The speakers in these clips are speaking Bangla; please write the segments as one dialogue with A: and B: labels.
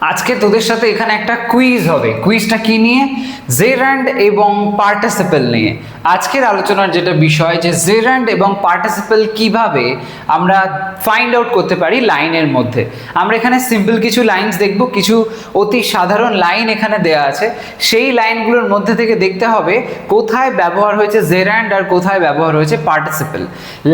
A: আজকে তোদের সাথে এখানে একটা কুইজ হবে। কুইজটা কি নিয়ে? জেরান্ড এবং পার্টিসিপেল নিয়ে। আজকের আলোচনার যেটা বিষয় যে জেরান্ড এবং পার্টিসিপেল কীভাবে আমরা ফাইন্ড আউট করতে পারি লাইনের মধ্যে। আমরা এখানে সিম্পল কিছু লাইনস দেখব, কিছু অতি সাধারণ লাইন এখানে দেওয়া আছে। সেই লাইনগুলোর মধ্যে থেকে দেখতে হবে কোথায় ব্যবহার হয়েছে জেরান্ড আর কোথায় ব্যবহার হয়েছে পার্টিসিপেল।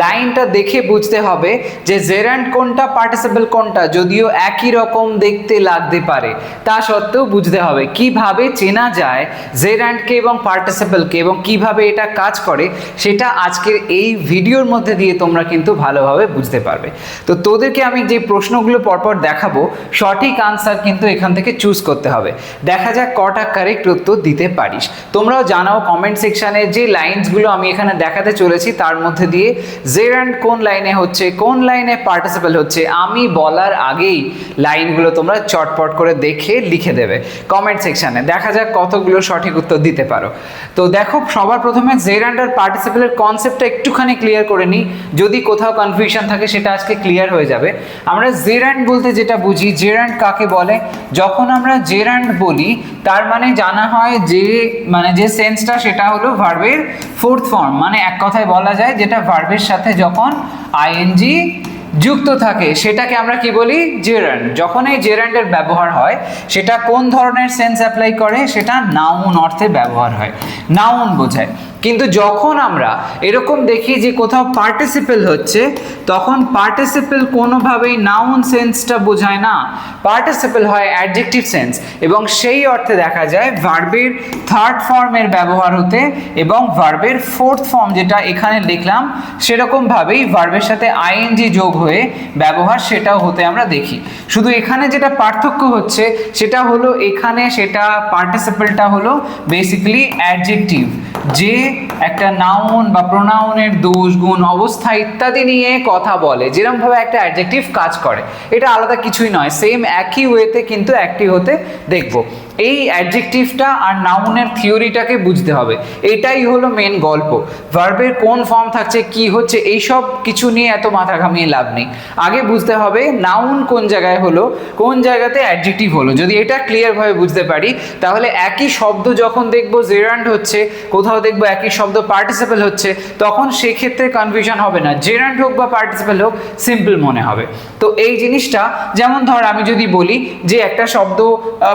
A: লাইনটা দেখে বুঝতে হবে যে জেরান্ড কোনটা, পার্টিসিপেল কোনটা, যদিও একই রকম দেখতে লাগতে পারে। তা সত্ত্বেও বুঝতে হবে কীভাবে চেনা যায় জেরান্ডকে এবং পার্টিসিপেলকে এবং কীভাবে এটা কাজ করে, সেটা আজকের এই ভিডিওর মধ্যে দিয়ে তোমরা কিন্তু ভালোভাবে বুঝতে পারবে। তো তোদেরকে আমি যে প্রশ্নগুলো পরপর দেখাবো, সঠিক আনসার কিন্তু এখান থেকে চুজ করতে হবে। দেখা যাক কটা কারেক্ট উত্তর দিতে পারিস। তোমরাও জানাও কমেন্ট সেকশানে যে লাইনসগুলো আমি এখানে দেখাতে চলেছি, তার মধ্যে দিয়ে জেরান্ড কোন লাইনে হচ্ছে, কোন লাইনে পার্টিসিপেল হচ্ছে, আমি বলার আগেই লাইনগুলো তোমরা চটপট করে দেখে লিখে দেবে। কমেন্ট সেকশানে দেখা যাক কতগুলো সঠিক উত্তর দিতে পারো। তো দেখো, সবার প্রথমে জেরান্ড আর পার্টিসিপেলের কনসেপ্টটা একটুখানি ক্লিয়ার করে নিই। যদি কোথাও কনফিউশন থাকে, সেটা আজকে ক্লিয়ার হয়ে যাবে। আমরা জেরান্ড বলতে যেটা বুঝি জেরান্ড কাকে বলে? যখন আমরা জেরান্ড বলি, তার মানে জানা হয় যে মানে যে সেন্সটা সেটা হলো ভার্বের ফোর্থ ফর্ম মানে এক কথায় বলা যায় যেটা ভার্বের সাথে যখন আইএনজি যুক্ত থাকে, সেটাকে আমরা কি বলি? জেরান্ড যখন এই জেরান্ডের ব্যবহার হয়, সেটা কোন ধরনের সেন্স অ্যাপ্লাই করে? সেটা নাউন অর্থে ব্যবহার হয়। নাউন বোঝায়। কিন্তু যখন আমরা এরকম দেখি যে কোথাও পার্টিসিপেল হচ্ছে, তখন পার্টিসিপেল কোনোভাবেই নাউন সেন্সটা বোঝায় না। পার্টিসিপেল হয় অ্যাডজেক্টিভ সেন্স এবং সেই অর্থে দেখা যায় ভার্বের থার্ড ফর্মের ব্যবহার হতে এবং ভার্বের ফোর্থ ফর্ম যেটা এখানে লিখলাম সেরকমভাবেই ভার্বের সাথে আইএনজি যোগ হয়ে ব্যবহার সেটাও হতে আমরা দেখি। শুধু এখানে যেটা পার্থক্য হচ্ছে, সেটা হলো এখানে সেটা পার্টিসিপেলটা হলো বেসিক্যালি অ্যাডজেক্টিভ যে একটা নাউন বা প্রোনাউনের দোষ গুণ, অবস্থা ইত্যাদি নিয়ে কথা বলে। যেরকমভাবে একটা অ্যাডজেক্টিভ কাজ করে। এটা আলাদা কিছুই নয়। সেম একই ওয়েতে কিন্তু একটি হতে দেখব। এই অ্যাডজেক্টিভটা আর নাউনের থিওরিটাকে বুঝতে হবে। এটাই হলো মেন গল্প। ভার্বের কোন ফর্ম থাকছে, কি হচ্ছে এই সব কিছু নিয়ে এত মাথা ঘামিয়ে লাভ নেই। আগে বুঝতে হবে নাউন কোন জায়গায় হলো, কোন জায়গাতে অ্যাডজেক্টিভ হলো। যদি এটা ক্লিয়ারভাবে বুঝতে পারি, তাহলে একই শব্দ যখন দেখব জেরান্ড হচ্ছে, কোথাও দেখব একই শব্দ পার্টিসিপেল হচ্ছে, তখন সেক্ষেত্রে কনফিউশন হবে না। জেরান্ড হোক বা পার্টিসিপেল হোক সিম্পল মনে হবে। তো এই জিনিসটা, যেমন ধর আমি যদি বলি যে একটা শব্দ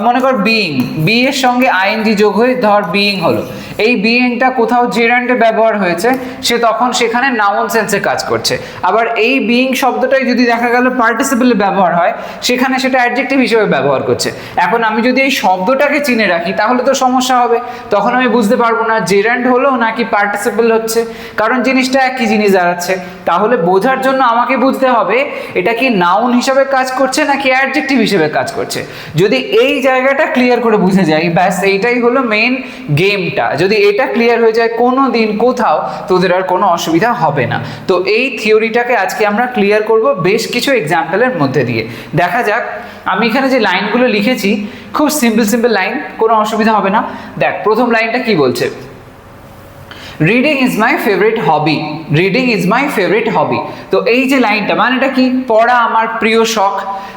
A: মনে কর বিইং বি এর সঙ্গে আইএনজি যোগ হয়ে ধর বিইং হলো। এই বিইংটা কোথাও জেরান্ডে ব্যবহার হয়েছে, সে তখন সেখানে নাউন সেন্সে কাজ করছে। আবার এই বিইং শব্দটাই যদি দেখা গেল পার্টিসিপেলে ব্যবহার হয়, সেখানে সেটা অ্যাডজেক্টিভ হিসেবে ব্যবহার করছে। এখন আমি যদি এই শব্দটাকে চিনে রাখি, তাহলে তো সমস্যা হবে। তখন আমি বুঝতে পারব না জেরান্ড হলো নাকি পার্টিসিপেল হচ্ছে। কারণ জিনিসটা একই জিনিস দাঁড়াচ্ছে। তাহলে বোঝার জন্য আমাকে বুঝতে হবে, এটা কি নাউন হিসাবে কাজ করছে নাকি অ্যাডজেক্টিভ হিসেবে কাজ করছে। যদি এই জায়গাটা ক্লিয়ার করে বুঝে যাই ব্যাস এইটাই হলো মেন গেমটা যদি এটা ক্লিয়ার হয়ে যায় কোনো দিন কোথাও তোদের আর কোনো অসুবিধা হবে না। তো এই থিওরিটাকে আজকে আমরা ক্লিয়ার করব বেশ কিছু এক্সাম্পলের মধ্যে দিয়ে। দেখা যাক, আমি এখানে যে লাইনগুলো লিখেছি, খুব সিম্পল সিম্পল লাইন কোনো অসুবিধা হবে না। দেখ, প্রথম লাইনটা কি বলছে? Reading is my favourite hobby reading is my favourite hobby তো এই যে লাইনটা মানে এটা কি? পড়া আমার প্রিয় শখ।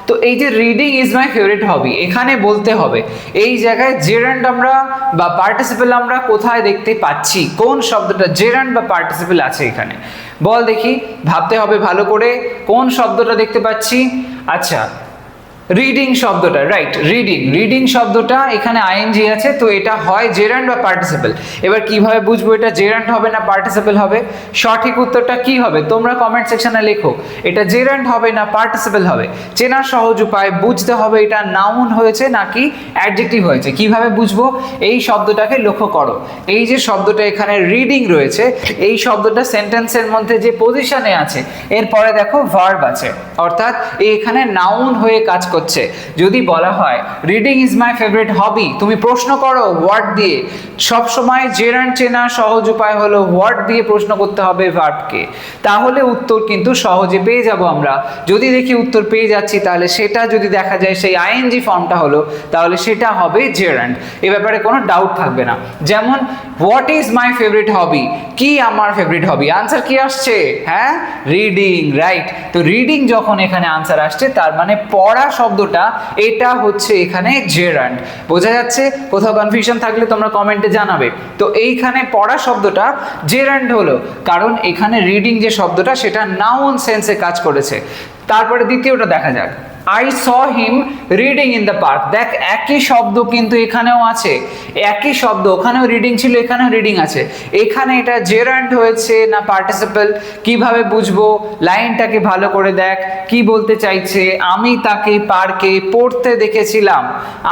A: তো এই যে reading is my favourite hobby এখানে বলতে হবে, এই জায়গায় জেরান্ড আমরা বা পার্টিসিপেল আমরা কোথায় দেখতে পাচ্ছি? কোন শব্দটা জেরান্ড বা পার্টিসিপেল আছে এখানে? বল দেখি, ভাবতে হবে ভালো করে, কোন শব্দটা দেখতে পাচ্ছি? আচ্ছা রিডিং শব্দটা রাইট রিডিং রিডিং শব্দটা এখানে আইএনজি আছে, তো এটা হয় জেরান্ড বা পার্টিসিপেল এবার কীভাবে বুঝব এটা জেরান্ড হবে না পার্টিসিপেল হবে? সঠিক উত্তরটা কি হবে? তোমরা কমেন্ট সেকশনে লেখো। এটা জেরান্ড হবে না পার্টিসিপেল হবে? চেনার সহজ উপায় বুঝতে হবে এটা নাউন হয়েছে নাকি অ্যাডজেক্টিভ হয়েছে। কীভাবে বুঝব? এই শব্দটাকে লক্ষ্য করো। এই যে শব্দটা এখানে রিডিং রয়েছে, এই শব্দটা সেন্টেন্সের মধ্যে যে পজিশনে আছে, এরপরে দেখো ভার্ব আছে। অর্থাৎ এখানে নাউন হয়ে কাজ করছে। যদি বলা হয় reading is my favourite hobby তুমি প্রশ্ন করো ওয়ার্ড দিয়ে। সব সময় জেরান্ড চেনা সহজ উপায় হলো ওয়ার্ড দিয়ে প্রশ্ন করতে হবে ভার্বকে তাহলে উত্তর কিন্তু সহজে পেয়ে যাব আমরা। যদি দেখি উত্তর পেয়ে যাচ্ছি, তাহলে সেটা যদি দেখা যায় সেই আইএনজি ফর্মটা হলো, তাহলে সেটা হবে জেরান্ড এ ব্যাপারে কোনো ডাউট থাকবে না। যেমন what is my favourite hobby কি আমার ফেভারিট হবি আনসার কি আসছে? হ্যাঁ? রিডিং রাইট তো রিডিং যখন এখানে আনসার আসছে, তার মানে পড়া শব্দটা, এটা হচ্ছে এখানে জেরান্ড বোঝা যাচ্ছে? কোথাও কনফিউশন থাকলে তোমরা কমেন্টে জানাবে। তো এইখানে পড়া শব্দটা জেরান্ড হলো, কারণ এখানে রিডিং যে শব্দটা, সেটা নাউন সেন্সে কাজ করেছে। তারপরে দ্বিতীয়টা দেখা যাক। I saw him reading in the park দেখ, একই শব্দ কিন্তু এখানেও আছে। একই শব্দ, ওখানেও রিডিং ছিল, এখানেও রিডিং আছে। এখানে এটা জেরান্ড হয়েছে না পার্টিসিপল কীভাবে বুঝব? লাইনটাকে ভালো করে দেখ, কি বলতে চাইছে? আমি তাকে পার্কে পড়তে দেখেছিলাম।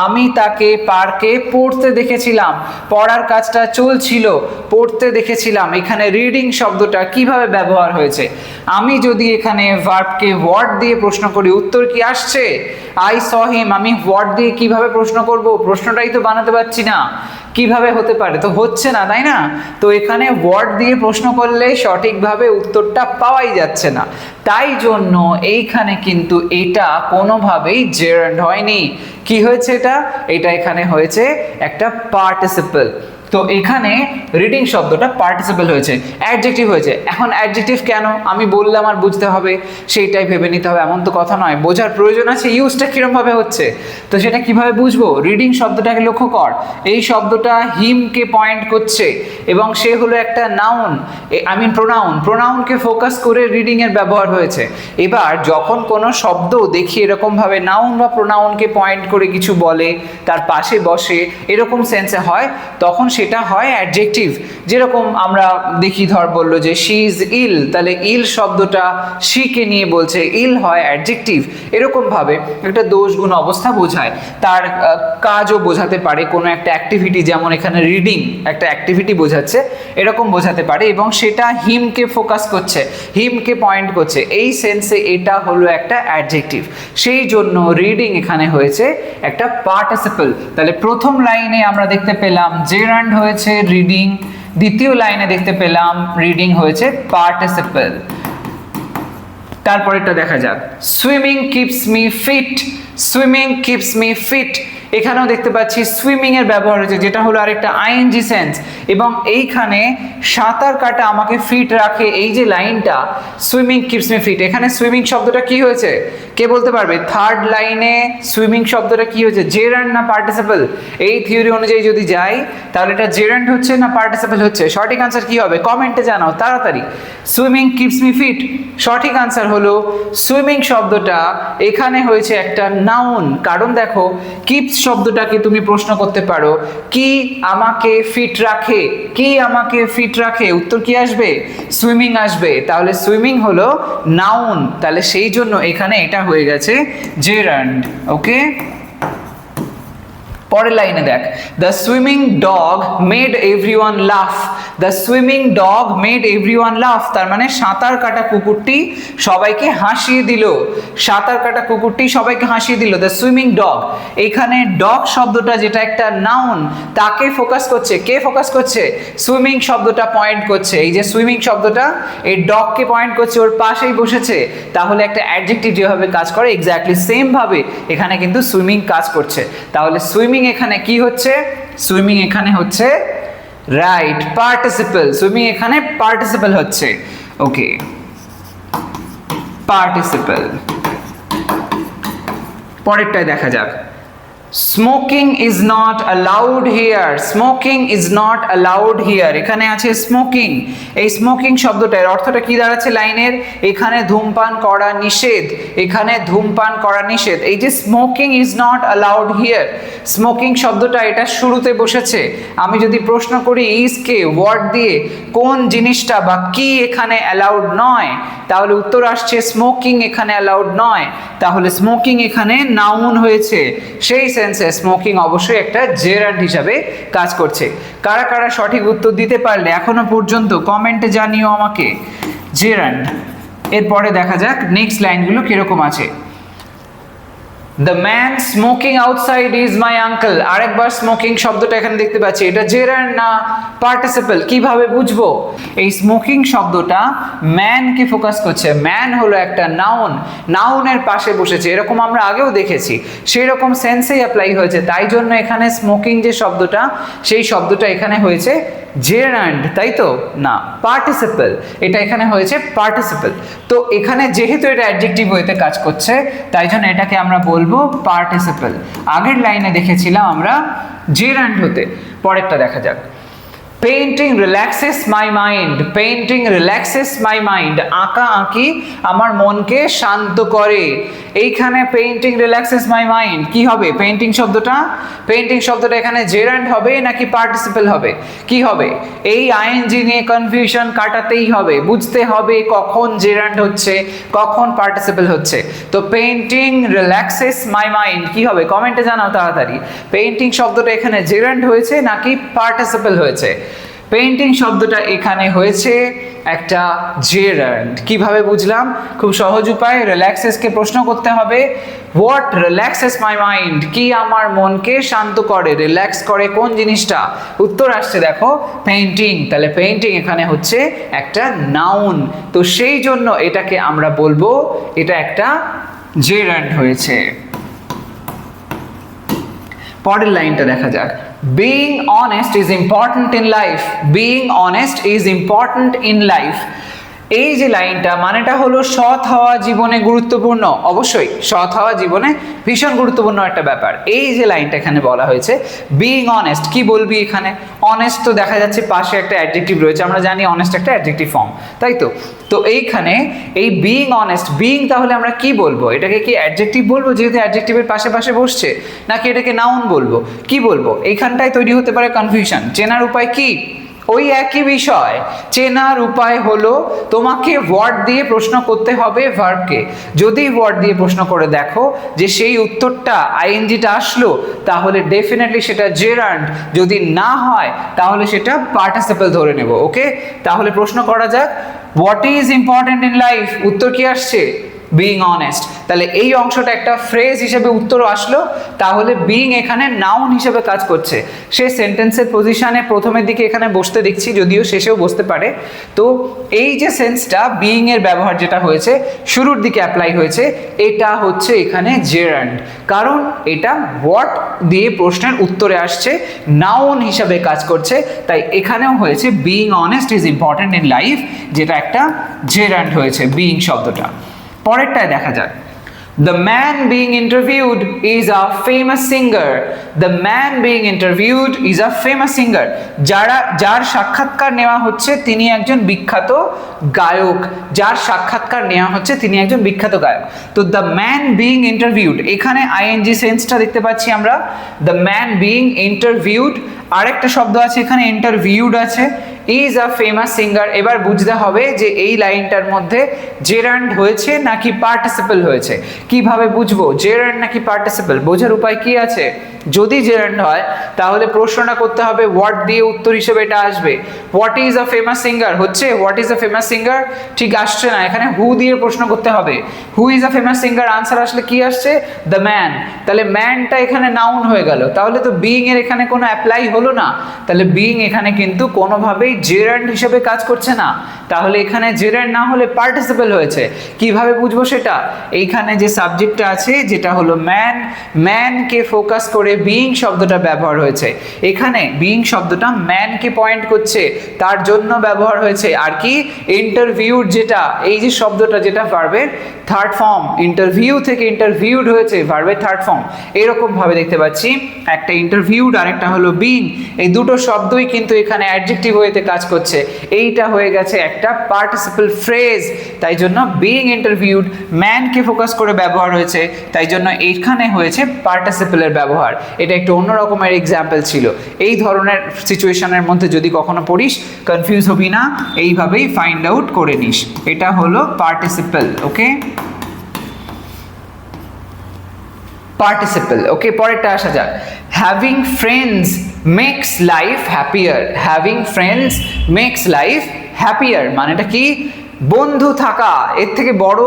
A: আমি তাকে পার্কে পড়তে দেখেছিলাম। পড়ার কাজটা চলছিল, পড়তে দেখেছিলাম। এখানে রিডিং শব্দটা কীভাবে ব্যবহার হয়েছে? আমি যদি এখানে ভার্বকে ওয়ার্ড দিয়ে প্রশ্ন করি, উত্তর কি আসছে? আই স হিম আমি ওয়ার্ড দিয়ে কীভাবে প্রশ্ন করব? প্রশ্নটাই তো বানাতে পারছি না। কীভাবে হতে পারে? তো হচ্ছে না, তাই না? তো এখানে ওয়ার্ড দিয়ে প্রশ্ন করলে সঠিকভাবে উত্তরটা পাওয়াই যাচ্ছে না। তাই জন্য এইখানে কিন্তু এটা কোনোভাবেই জেরান্ড হয়নি। কি হয়েছে এটা? এটা এখানে হয়েছে একটা পার্টিসিপল তো এখানে রিডিং শব্দটা পার্টিসিপেল হয়েছে। অ্যাডজেক্টিভ হয়েছে। এখন অ্যাডজেক্টিভ কেন? আমি বললাম আর বুঝতে হবে। সেইটাই ভেবে নিতে হবে। এমন তো কথা নয়। বোঝার প্রয়োজন আছে। ইউজটা কীরকমভাবে হচ্ছে? তো সেটা কীভাবে বুঝব? রিডিং শব্দটাকে লক্ষ্য কর। এই শব্দটা হিমকে পয়েন্ট করছে এবং সে হলো একটা নাউন আই মিন প্রোনাউন প্রোনাউনকে ফোকাস করে রিডিংয়ের ব্যবহার হয়েছে। এবার যখন কোনো শব্দ দেখি এরকমভাবে নাউন বা প্রোনাউনকে পয়েন্ট করে কিছু বলে, তার পাশে বসে, এরকম সেন্সে হয়, তখন সেটা হয় অ্যাডজেক্টিভ যেরকম আমরা দেখি ধর বলল যে শি ইজ ইল তাহলে ইল শব্দটা শিকে নিয়ে বলছে। ইল হয় অ্যাডজেক্টিভ এরকমভাবে একটা দোষ গুণ অবস্থা বোঝায়। তার কাজও বোঝাতে পারে। কোনো একটা অ্যাক্টিভিটি যেমন এখানে রিডিং একটা অ্যাক্টিভিটি বোঝাচ্ছে, এরকম বোঝাতে পারে এবং সেটা হিমকে ফোকাস করছে হিমকে পয়েন্ট করছে। এই সেন্সে এটা হলো একটা অ্যাডজেক্টিভ সেই জন্য রিডিং এখানে হয়েছে একটা পার্টিসিপল তাহলে প্রথম লাইনে আমরা দেখতে পেলাম জেরান্ড হয়েছে রিডিং দ্বিতীয় লাইনে দেখতে পেলাম রিডিং হয়েছে পার্টিসিপল তারপরেরটা দেখা যাক। Swimming keeps me fit swimming keeps me fit এখানেও দেখতে পাচ্ছি সুইমিং এর ব্যবহার হয়েছে যেটা হলো আরেকটা আইএনজি সেন্স এবং এইখানে সাঁতার কাটা আমাকে ফিট রাখে, এই যে লাইনটা সুইমিং কিপস মি ফিট এখানে সুইমিং শব্দটা কি হয়েছে? কে বলতে পারবে? থার্ড লাইনে সুইমিং শব্দটা কি হয়েছে? জেরান্ড না পার্টিসিপল এই থিওরি অনুযায়ী যদি যাই, তাহলে এটা জেরান্ড হচ্ছে না পার্টিসিপল হচ্ছে? সঠিক আনসার কি হবে? কমেন্টে জানাও, তাড়াতাড়ি। সুইমিং কিপস মি ফিট সঠিক আনসার হলো সুইমিং শব্দটা এখানে হয়েছে একটা নাউন কারণ দেখো কিপস শব্দটাকে তুমি প্রশ্ন করতে পারো, কি আমাকে ফিট রাখে? কি আমাকে ফিট রাখে? উত্তর কি আসবে? সুইমিং আসবে। তাহলে সুইমিং হলো নাউন তাহলে সেই জন্য এখানে এটা হয়ে গেছে জেরান্ড ওকে পরের লাইনে দেখ। The swimming dog made everyone laugh the swimming dog made everyone laugh তার মানে সাঁতার কাটা কুকুরটি সবাইকে হাসিয়ে দিল। সাঁতার কাটা কুকুরটি সবাইকে হাসিয়ে দিল। দ্য সুইমিং ডগ এখানে ডগ শব্দটা যেটা একটা নাউন তাকে ফোকাস করছে। কে ফোকাস করছে? সুইমিং শব্দটা পয়েন্ট করছে। এই যে সুইমিং শব্দটা, এই ডগকে পয়েন্ট করছে, ওর পাশেই বসেছে। তাহলে একটা অ্যাডজেক্টিভ যেভাবে কাজ করে এক্স্যাক্টলি সেমভাবে এখানে কিন্তু সুইমিং কাজ করছে। তাহলে সুইমিং এখানে কি হচ্ছে? সুইমিং এখানে হচ্ছে রাইট পার্টিসিপল সুইমিং এখানে পার্টিসিপল হচ্ছে। ওকে পার্টিসিপল পরেরটাই দেখা যাক। Smoking is not allowed here smoking is not allowed here এখানে আছে স্মোকিং এই স্মোকিং শব্দটার অর্থটা কি দাঁড়াচ্ছে লাইনের? এখানে ধূমপান করা নিষেধ। এখানে ধূমপান করা নিষেধ। এই যে smoking is not allowed here smoking শব্দটা এটা শুরুতে বসেছে। আমি যদি প্রশ্ন করি ইজকে ওয়ার্ড দিয়ে, কোন জিনিসটা বা কি এখানে অ্যালাউড নয়, তাহলে উত্তর আসছে স্মোকিং এখানে অ্যালাউড নয়। তাহলে স্মোকিং এখানে নাউন হয়েছে। সেই সেন্সে স্মোকিং অবশ্যই একটা জেরান্ড হিসাবে কাজ করছে। কারা কারা সঠিক উত্তর দিতে পারলে এখনও পর্যন্ত কমেন্টে জানিও আমাকে। জেরান্ড এরপরে দেখা যাক নেক্সট লাইনগুলো কীরকম আছে। The man smoking outside is my uncle আরেকবার স্মোকিং শব্দটা এখানে দেখতে পাচ্ছি। এটা জেরার না পার্টিসিপল কীভাবে বুঝব? এই স্মোকিং শব্দটা ম্যানকে ফোকাস করছে। ম্যান হলো একটা নাউন নাউনের পাশে বসেছে। এরকম আমরা আগেও দেখেছি। সেই রকম সেন্সেই অ্যাপ্লাই হয়েছে। তাই জন্য এখানে স্মোকিং যে শব্দটা, সেই শব্দটা এখানে হয়েছে। জেরান্ড তাই তো? না পার্টিসিপেল এটা এখানে হয়েছে পার্টিসিপেল তো এখানে যেহেতু এটা অ্যাডজেক্টিভ হইতে কাজ করছে, তাই জন্য এটাকে আমরা বলব পার্টিসিপেল আগের লাইনে দেখেছিলাম আমরা জেরান্ড হতে। পরেরটা দেখা যাক। Painting relaxes my mind painting relaxes my mind আঁকা আঁকি আমার মনকে শান্ত করে। এইখানে পেন্টিং রিল্যাক্সেস মাই মাইন্ড কি হবে? পেন্টিং শব্দটা? পেন্টিং শব্দটা এখানে জেরান্ড হবে নাকি পার্টিসিপেল হবে? কি হবে? এই আইএনজি নিয়ে কনফিউশন কাটাতেই হবে। বুঝতে হবে কখন জেরান্ড হচ্ছে, কখন পার্টিসিপেল হচ্ছে। তো পেন্টিং রিল্যাক্সেস মাই মাইন্ড কি হবে? কমেন্টে জানাও তাড়াতাড়ি। পেন্টিং শব্দটা এখানে জেরান্ড হয়েছে নাকি পার্টিসিপেল হয়েছে? পেন্টিং শব্দটা এখানে হয়েছে একটা জেরান্ড কীভাবে বুঝলাম? খুব সহজ উপায় রিল্যাক্সেসকে প্রশ্ন করতে হবে। হোয়াট রিল্যাক্সেস মাই মাইন্ড কি আমার মনকে শান্ত করে রিল্যাক্স করে কোন জিনিসটা? উত্তর আসছে দেখো পেন্টিং তাহলে পেন্টিং এখানে হচ্ছে একটা নাউন তো সেই জন্য এটাকে আমরা বলব, এটা একটা জেরান্ড হয়েছে। পরের লাইনটা দেখা যাক। being honest is important in life. Being honest is important in life. এই যে লাইনটা, মানেটা হলো সৎ হওয়া জীবনে গুরুত্বপূর্ণ। অবশ্যই, সৎ হওয়া জীবনে ভীষণ গুরুত্বপূর্ণ একটা ব্যাপার। এই যে লাইনটা এখানে বলা হয়েছে বিং অনেস্ট কি বলবি এখানে? অনেস্ট তো দেখা যাচ্ছে পাশে একটা অ্যাডজেক্টিভ রয়েছে, আমরা জানি অনেস্ট একটা অ্যাডজেক্টিভ ফর্ম তাই তো? তো এইখানে এই বিং অনেস্ট বিং তাহলে আমরা কি বলব? এটাকে কি অ্যাডজেক্টিভ বলব, যেহেতু অ্যাডজেক্টিভের পাশে পাশে বসছে, নাকি এটাকে নাউন বলব? কি বলব? এইখানটায় তৈরি হতে পারে কনফিউশন চেনার উপায় কি? ওই একই বিষয়, চেনার উপায় হলো তোমাকে ওয়ার্ড দিয়ে প্রশ্ন করতে হবে ভার্বকে যদি ওয়ার্ড দিয়ে প্রশ্ন করে দেখো যে সেই উত্তরটা আইএনজিটা আসলো, তাহলে ডেফিনেটলি সেটা জেরান্ড যদি না হয়, তাহলে সেটা পার্টিসিপেল ধরে নেব ওকে তাহলে প্রশ্ন করা যাক what is important in life উত্তর কি আসছে? বিং অনেস্ট তাহলে এই অংশটা একটা ফ্রেজ হিসেবে উত্তর আসলো। তাহলে বিং এখানে নাউন হিসেবে কাজ করছে। সে সেন্টেন্সের পজিশনে প্রথমের দিকে এখানে বসতে দেখছি, যদিও শেষেও বসতে পারে। তো এই যে সেন্সটা বিং এর ব্যবহার যেটা হয়েছে, শুরুর দিকে অ্যাপ্লাই হয়েছে, এটা হচ্ছে এখানে জেরান্ড কারণ এটা হোয়াট দিয়ে প্রশ্নের উত্তরে আসছে নাউন হিসাবে কাজ করছে। তাই এখানেও হয়েছে being honest is important in life যেটা একটা জেরান্ড হয়েছে বিং শব্দটা। পরেরটায় দেখা যাক। The man being interviewed is a famous singer. The man being interviewed is a famous singer. যারা, যার সাক্ষাৎকার নেওয়া হচ্ছে তিনি একজন বিখ্যাত গায়ক। যার সাক্ষাৎকার নেওয়া হচ্ছে তিনি একজন বিখ্যাত গায়ক। তো দ্য ম্যান বিং ইন্টারভিউড এখানে আইএনজি সেন্সটা দেখতে পাচ্ছি আমরা। দ্য ম্যান বিং ইন্টারভিউড আরেকটা শব্দ আছে এখানে ইন্টারভিউড আছে। ইজ আ ফেমাস সিঙ্গার এবার বুঝতে হবে যে এই লাইনটার মধ্যে জেরান্ড হয়েছে নাকি পার্টিসিপেল হয়েছে। কীভাবে বুঝব? জেরান্ড নাকি পার্টিসিপেল বোঝার উপায় কি আছে? যদি জেরান্ড হয়, তাহলে প্রশ্নটা করতে হবে হোয়াট দিয়ে উত্তর হিসেবে এটা আসবে। What is a famous singer হচ্ছে what is a famous singer ঠিক আসছে না। এখানে হু দিয়ে প্রশ্ন করতে হবে। Who is a famous singer answer আসলে কি আসছে? দ্য ম্যান তাহলে ম্যানটা এখানে নাউন হয়ে গেল। তাহলে তো বিং এর এখানে কোনো অ্যাপ্লাই হলো না। তাহলে বিং এখানে কিন্তু কোনোভাবেই জেরান্ড হিসেবে কাজ করছে না। তাহলে এখানে জেরান্ড না হলে পার্টিসিপেল হয়েছে। কীভাবে বুঝব সেটা? এইখানে যে সাবজেক্টটা আছে, যেটা হলো ম্যান ম্যানকে ফোকাস করে বিং শব্দটা ব্যবহার হয়েছে। এখানে বিং শব্দটা ম্যানকে পয়েন্ট করছে, তার জন্য ব্যবহার হয়েছে। আর কি? ইন্টারভিউড যেটা, এই যে শব্দটা যেটা ভার্বের থার্ড ফর্ম ইন্টারভিউ থেকে ইন্টারভিউড হয়েছে ভার্বের থার্ড ফর্ম এরকম ভাবে দেখতে পাচ্ছি। একটা ইন্টারভিউড আর একটা হলো বিং এই দুটো শব্দই কিন্তু এখানে অ্যাডজেক্টিভ হয়েতে কাজ করছে। এইটা হয়ে গেছে একটা পার্টিসিপল ফ্রেজ তাই জন্য বিং ইন্টারভিউড ম্যানকে ফোকাস করে ব্যবহার হয়েছে। তাই জন্য এখানে হয়েছে পার্টিসিপেলের ব্যবহার। এটা একটু অন্য রকমের এক্সাম্পল ছিল। এই ধরনের সিচুয়েশনের মধ্যে যদি কখনো পড়িস কনফিউজ হবি না। এইভাবেই ফাইন্ড আউট করে নিস। এটা হলো পার্টিসিপেল ওকে পার্টিসিপল ওকে পরেরটা আসা যাক। Having friends makes life happier having friends makes life happier মানেটা কি? বন্ধু থাকা। এর থেকে বড়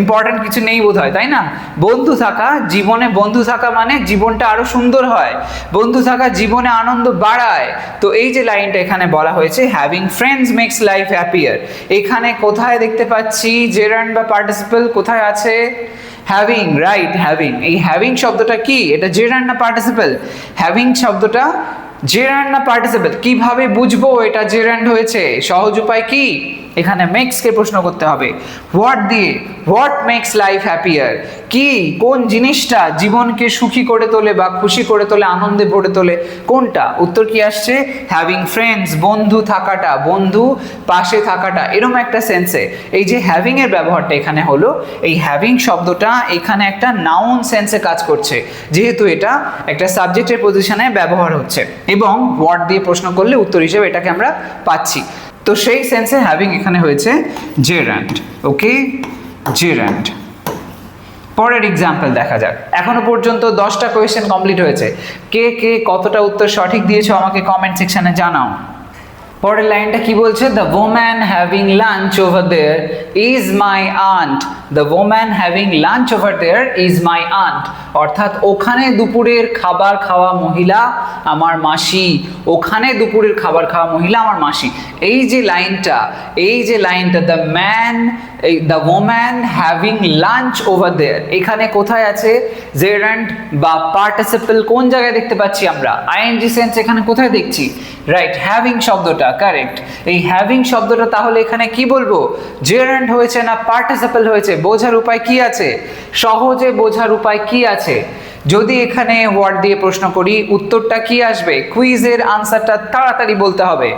A: ইম্পর্টেন্ট কিছু নেই বোধ হয় তাই না? বন্ধু থাকা, জীবনে বন্ধু থাকা মানে জীবনটা আরও সুন্দর হয়। বন্ধু থাকা, জীবনে আনন্দ বাড়ায়। তো এই যে লাইনটা এখানে বলা হয়েছে having friends makes life happier এখানে কোথায় দেখতে পাচ্ছি জেরান্ড বা পার্টিসিপেল কোথায় আছে? হ্যাভিং রাইট হ্যাভিং এই হ্যাভিং শব্দটা কি? এটা যে না পার্টিসিপেল হ্যাভিং শব্দটা যে না পার্টিসিপেল কীভাবে বুঝব এটা জেরান্ড হয়েছে? সহজ উপায় কি? এখানে মেক্সকে প্রশ্ন করতে হবে। হোয়াট দিয়ে হোয়াট মেক্স লাইফ হ্যাপিয়ার কি, কোন জিনিসটা জীবনকে সুখী করে তোলে বা খুশি করে তোলে, আনন্দে ভরে তোলে? কোনটা? উত্তর কি আসছে? হ্যাভিং ফ্রেন্ডস বন্ধু থাকাটা, বন্ধু পাশে থাকাটা। এরকম একটা সেন্সে এই যে হ্যাভিং এর ব্যবহারটা এখানে হলো, এই হ্যাভিং শব্দটা এখানে একটা নাউন সেন্সে কাজ করছে। যেহেতু এটা একটা সাবজেক্টের পজিশনে ব্যবহার হচ্ছে। এবং ওয়ার্ড দিয়ে প্রশ্ন করলে উত্তর হিসেবে এটাকে আমরা পাচ্ছি। তো সেই সেন্সে হ্যাভিং এখানে হয়েছে জেরান্ড ওকে জেরান্ড পরের এক্সাম্পল দেখা যাক। এখনও পর্যন্ত দশটা কোয়েশ্চেন কমপ্লিট হয়েছে। কে কে, কতটা উত্তর সঠিক দিয়েছ আমাকে কমেন্ট সেকশনে জানাও। পরের লাইনটা কি বলছে? The woman having lunch over there is my aunt the woman having lunch over there is my aunt অর্থাৎ ওখানে দুপুরের খাবার খাওয়া মহিলা আমার মাসি। ওখানে দুপুরের খাবার খাওয়া মহিলা আমার মাসি। এই যে লাইনটা, এই যে লাইনটা দ্য ম্যান এই the woman having lunch over there এখানে কোথায় আছে? জেরান্ড বা পার্টিসিপল কোন জায়গায় দেখতে পাচ্ছি আমরা? আইএনজি সেন্স এখানে কোথায় দেখছি? রাইট হ্যাভিং শব্দটা কারেক্ট এই হ্যাভিং শব্দটা তাহলে এখানে কি বলব? জেরান্ড হয়েছে না পার্টিসিপল হয়েছে? বোঝার উপায় কি আছে? সহজে বোঝার উপায় কি আছে? যদি এখানে ওয়ার্ড দিয়ে প্রশ্ন করি, উত্তরটা কি আসবে? কুইজের আনসারটা তাড়াতাড়ি বলতে হবে।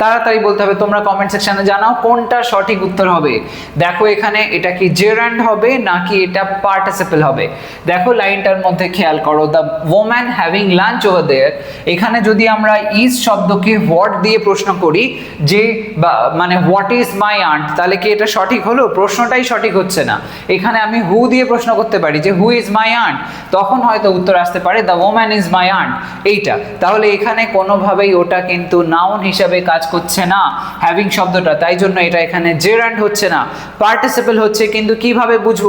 A: তাড়াতাড়ি বলতে হবে, তোমরা কমেন্ট সেকশনে জানাও কোনটা সঠিক উত্তর হবে। দেখো এখানে এটা কি জেরান্ড হবে নাকি এটা পার্টিসিপল হবে। দেখো লাইনটার মধ্যে খেয়াল করো the woman having lunch over there এখানে যদি আমরা ইজ শব্দকে হোয়াট দিয়ে প্রশ্ন করি, যে মানে হোয়াট ইজ মাই আন্ট তাহলে কি এটা সঠিক হলো? প্রশ্নটাই সঠিক হচ্ছে না। এখানে আমি হু দিয়ে প্রশ্ন করতে পারি, যে হু ইজ মাই আন্ট তখন হয়তো উত্তর আসতে পারে the woman is my aunt এইটা। তাহলে এখানে কোনোভাবেই ওটা কিন্তু নাউন হিসাবে কাজ করছে না হ্যাভিং শব্দটা। তাই জন্য এটা এখানে জেরান্ড হচ্ছে না। পার্টিসিপল হচ্ছে, কিন্তু কীভাবে বুঝব?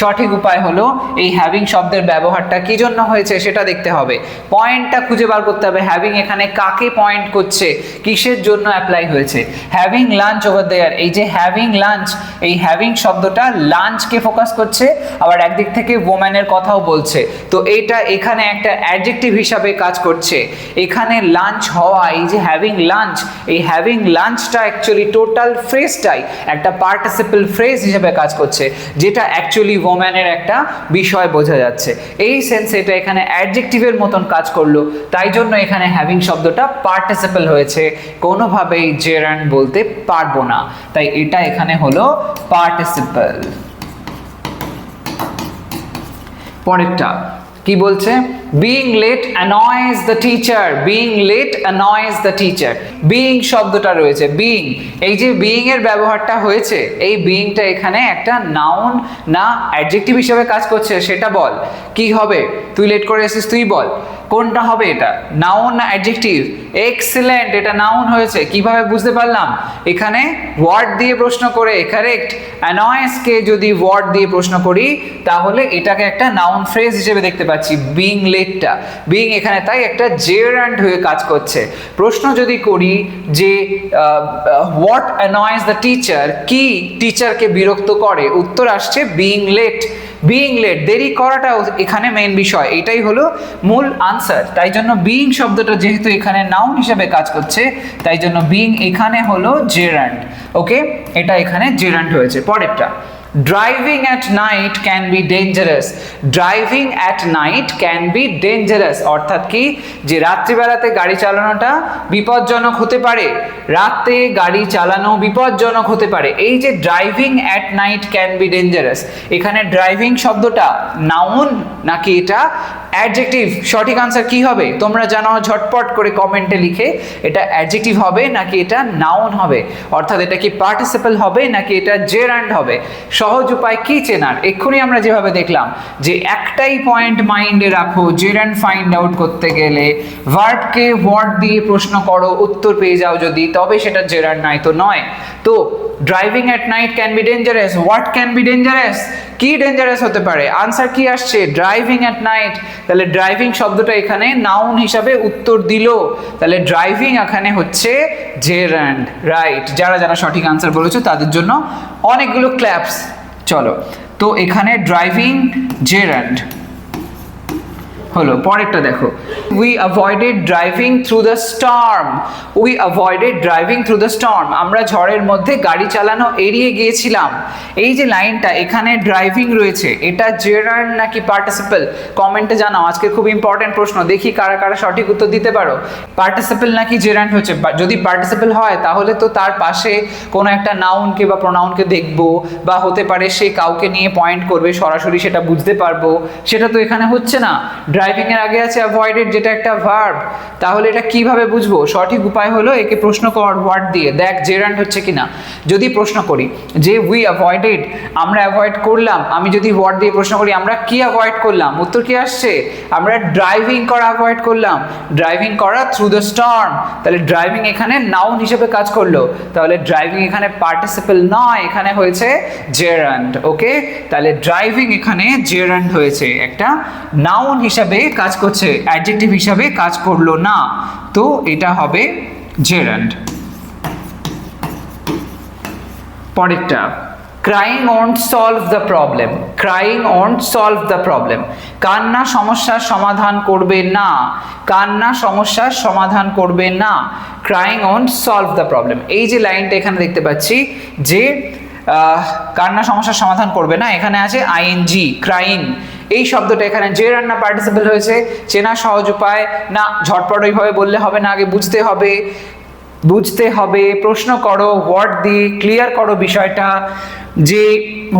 A: সঠিক উপায় হলো এই হ্যাভিং শব্দের ব্যবহারটা কি জন্য হয়েছে সেটা দেখতে হবে। পয়েন্টটা খুঁজে বার করতে হবে হ্যাভিং এখানে কাকে পয়েন্ট করছে? কিসের জন্য অ্যাপ্লাই হয়েছে? হ্যাভিং লাঞ্চ ওভার দেয়ার এই যে হ্যাভিং লাঞ্চ এই হ্যাভিং শব্দটা লাঞ্চকে ফোকাস করছে, আবার একদিক থেকে ওম্যানের কথাও বলছে। তো এইটা এখানে একটা অ্যাডজেক্টিভ হিসাবে কাজ করছে। এখানে লাঞ্চ হওয়া, এই যে হ্যাভিং লাঞ্চ এই হ্যাভিং লাঞ্চটা অ্যাকচুয়ালি টোটাল ফ্রেজটাই একটা পার্টিসিপল ফ্রেজ হিসেবে কাজ করছে, যেটা অ্যাকচুয়ালি ওম্যানের একটা বিষয় বোঝা যাচ্ছে। এই সেন্সে এটা এখানে অ্যাডজেক্টিভের মতন কাজ করল, তাই জন্য এখানে হ্যাভিং শব্দটা পার্টিসিপল হয়েছে। কোনোভাবেই জেরান বলতে পারব না। তাই এটা এখানে হলো পার্টিসিপল পরেরটা কি বলছে? Being late annoys the teacher being late annoys the teacher being শব্দটা রয়েছে বিং এই যে বিং এর ব্যবহারটা হয়েছে, এই বিংটা এখানে একটা নাউন না অ্যাডজেক্টিভ হিসেবে কাজ করছে, সেটা বল। কি হবে? তুই লেট করে এসেছিস, তুই বল। কোনটা হবে এটা? নাউন না অ্যাডজেক্টিভ এক্সিলেন্ট এটা নাউন হয়েছে। কীভাবে বুঝতে পারলাম? এখানে ওয়ার্ড দিয়ে প্রশ্ন করে কারেক্ট অ্যানয়েসকে যদি ওয়ার্ড দিয়ে প্রশ্ন করি, তাহলে এটাকে একটা নাউন ফ্রেজ হিসেবে দেখতে পাচ্ছি বিং লেটটা বিং এখানে তাই একটা জেরান্ড হয়ে কাজ করছে। প্রশ্ন যদি করি যে হোয়াট অ্যানয়েস দ্য টিচার কি টিচারকে বিরক্ত করে? উত্তর আসছে বিং লেট বিং লেট দেরি করাটাও এখানে মেন বিষয়। এটাই হলো মূল আনসার তাই জন্য বিইং শব্দটা যেহেতু এখানে নাউন হিসেবে কাজ করছে, তাই জন্য বিইং এখানে হলো জেরান্ড ওকে এটা এখানে জেরান্ড হয়েছে। পরেরটা। Driving at night can be dangerous driving at night can be dangerous অর্থাৎ কি? যে রাত্রিবেলাতে গাড়ি চালানোটা বিপজ্জনক হতে পারে, রাতে গাড়ি চালানো বিপজ্জনক হতে পারে। এই যে driving at night can be dangerous এখানে ড্রাইভিং শব্দটা নাউন নাকি এটা অ্যাডজেক্টিভ সঠিক আনসার কি হবে? তোমরা জানাও ঝটপট করে কমেন্টে লিখে এটা অ্যাডজেক্টিভ হবে নাকি এটা নাউন হবে? অর্থাৎ এটা কি পার্টিসিপল হবে নাকি এটা জেরান্ড হবে? সহজ উপায় কি চেনার? এক্ষুনি আমরা যেভাবে দেখলাম যে একটাই পয়েন্ট মাইন্ডে রাখো জেরান্ড ফাইন্ড আউট করতে গেলে ভার্বকে ওয়ার্ড দিয়ে প্রশ্ন করো, উত্তর পেয়ে যাও যদি, তবে সেটা জেরান্ড নাই তো নয়। তো driving at night can be dangerous what can be dangerous কি ডেঞ্জারাস হতে পারে? আনসার কি আসছে? ড্রাইভিং অ্যাট নাইট তাহলে ড্রাইভিং শব্দটা এখানে নাউন হিসাবে উত্তর দিল। তাহলে ড্রাইভিং এখানে হচ্ছে জে র্যান্ড রাইট যারা যারা সঠিক আনসার বলেছ, তাদের জন্য অনেকগুলো ক্ল্যাপস চলো, তো এখানে ড্রাইভিং জেরান্ড হলো, পরেরটা দেখো। We avoided driving through the storm we avoided driving through the storm আমরা ঝড়ের মধ্যে গাড়ি চালানো এড়িয়ে গিয়েছিলাম। এই যে লাইনটা, এখানে ড্রাইভিং রয়েছে। এটা জেরান্ড নাকি পার্টিসিপল কমেন্টে জানাও, আজকে খুব ইম্পর্টেন্ট প্রশ্ন। দেখি কারা কারা সঠিক উত্তর দিতে পারো। পার্টিসিপল নাকি জেরান্ড হচ্ছে? যদি পার্টিসিপল হয়, তাহলে তো তার পাশে কোনো একটা নাউনকে বা প্রোনাউনকে দেখব, বা হতে পারে সে কাউকে নিয়ে পয়েন্ট করবে, সরাসরি সেটা বুঝতে পারব। সেটা তো এখানে হচ্ছে না। ড্রাইভিং এর আগে আছে অ্যাভয়েডেড যেটা একটা ভার্ব তাহলে এটা কীভাবে বুঝব? সঠিক উপায় হলো একে প্রশ্ন কর ওয়ার্ড দিয়ে। দেখ জেরান্ড হচ্ছে কিনা। যদি প্রশ্ন করি, যে উই অ্যাভয়েডেড আমরা অ্যাভয়েড করলাম, আমি যদি ওয়ার্ড দিয়ে প্রশ্ন করি, আমরা কি অ্যাভয়েড করলাম? উত্তর কি আসছে? আমরা ড্রাইভিং করা অ্যাভয়েড করলাম। ড্রাইভিং করা থ্রু দ্য স্টর্ম তাহলে ড্রাইভিং এখানে নাউন হিসেবে কাজ করল। তাহলে ড্রাইভিং এখানে পার্টিসিপল নয়, এখানে হয়েছে জেরান্ড ওকে তাহলে ড্রাইভিং এখানে জেরান্ড হয়েছে। একটা নাউন হিসাবে কাজ করছে অ্যাডজেক্টিভ হিসাবে কাজ করল না। তো এটা হবে জেরান্ড পরেরটা crying won't solve the problem crying won't solve the problem কান্না সমস্যার সমাধান করবে না, কান্না সমস্যার সমাধান করবে না crying won't solve the problem এই যে লাইনটা এখানে দেখতে পাচ্ছি যে কান্না সমস্যার সমাধান করবে না, এখানে আছে আইএনজি ক্রাইং এই শব্দটা এখানে যে রান্না পার্টিসিপেল হয়েছে চেনা সহজ উপায়, না ঝটপট ওইভাবে বললে হবে, না আগে বুঝতে হবে বুঝতে হবে, প্রশ্ন করো ওয়ার্ড দিয়ে ক্লিয়ার করো বিষয়টা। যে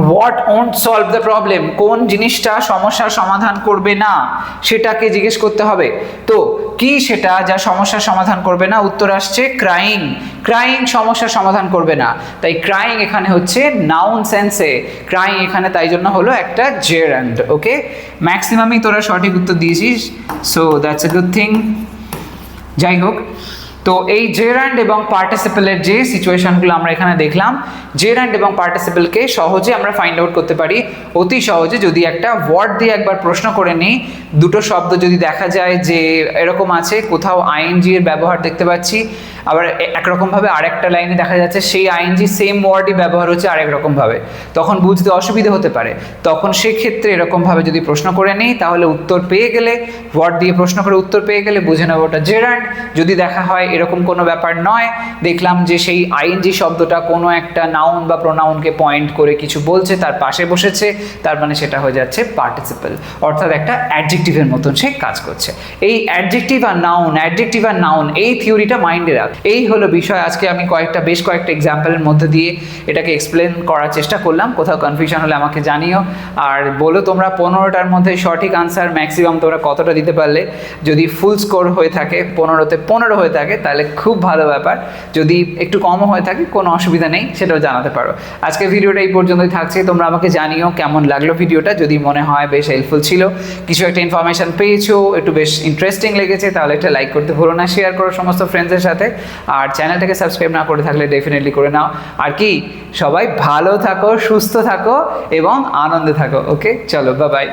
A: what won't solve the problem কোন জিনিসটা সমস্যার সমাধান করবে না? সেটাকে জিজ্ঞেস করতে হবে। তো কি সেটা যা সমস্যার সমাধান করবে না? উত্তর আসছে ক্রাইং ক্রাইং সমস্যার সমাধান করবে না। তাই ক্রাইং এখানে হচ্ছে নাউন সেন্সে ক্রাইং এখানে তাই জন্য হলো একটা জেরান্ড ওকে ম্যাক্সিমামই তোরা সঠিক উত্তর দিয়েছিস। So that's a good thing যাই হোক তো এই জেরান্ড এবং পার্টিসিপেলের যে সিচুয়েশনগুলো আমরা এখানে দেখলাম জেরান্ড এবং পার্টিসিপেলকে সহজে আমরা ফাইন্ড আউট করতে পারি। অতি সহজে যদি একটা ওয়ার্ড দিয়ে একবার প্রশ্ন করে নিই দুটো শব্দ যদি দেখা যায় যে এরকম আছে, কোথাও আইএনজি এর ব্যবহার দেখতে পাচ্ছি, আবার একরকমভাবে আরেকটা লাইনে দেখা যাচ্ছে, সেই আইএনজি সেম ওয়ার্ডই ব্যবহার হচ্ছে আরেক রকমভাবে। তখন বুঝতে অসুবিধা হতে পারে। তখন সেক্ষেত্রে এরকমভাবে যদি প্রশ্ন করে নিই, তাহলে উত্তর পেয়ে গেলে ওয়ার্ড দিয়ে প্রশ্ন করে উত্তর পেয়ে গেলে বুঝে নেব ওটা জেরান্ড যদি দেখা হয় এরকম কোনো ব্যাপার নয়, দেখলাম যে সেই আইএনজি শব্দটা কোনো একটা নাউন বা প্রোনাউনকে পয়েন্ট করে কিছু বলছে, তার পাশে বসেছে, তার মানে সেটা হয়ে যাচ্ছে পার্টিসিপল অর্থাৎ একটা অ্যাডজেক্টিভের মতন সে কাজ করছে। এই অ্যাডজেক্টিভ আর নাউন অ্যাডজেক্টিভ আর নাউন এই থিওরিটা মাইন্ডে রাখ। এই হলো বিষয়। আজকে আমি কয়েকটা, বেশ কয়েকটা এক্সাম্পলের মধ্যে দিয়ে এটাকে এক্সপ্লেন করার চেষ্টা করলাম। কোথাও কনফিউশন হলে আমাকে জানিও। আর বলো তোমরা পনেরোটার মধ্যে সঠিক আনসার ম্যাক্সিমাম তোমরা কতটা দিতে পারলে। যদি ফুল স্কোর হয়ে থাকে, পনেরোতে পনেরো হয়ে থাকে, তাহলে খুব ভালো ব্যাপার। যদি একটু কমও হয়ে থাকে, কোনো অসুবিধা নেই, সেটাও জানাতে পারো। আজকে ভিডিওটা এই পর্যন্তই থাকছে। তোমরা আমাকে জানিও কেমন লাগল ভিডিওটা। যদি মনে হয় বেশ হেল্পফুল ছিল। কিছু একটা ইনফরমেশন পেয়েছ, একটু বেশ ইন্টারেস্টিং লেগেছে, তাহলে একটা লাইক করতে ভুলো না শেয়ার করো সমস্ত ফ্রেন্ডসের সাথে। আর চ্যানেলটাকে সাবস্ক্রাইব না করে থাকলে ডেফিনেটলি করে নাও। আর কি, সবাই ভালো থাকো, সুস্থ থাকো এবং আনন্দে থাকো ওকে চলো বাই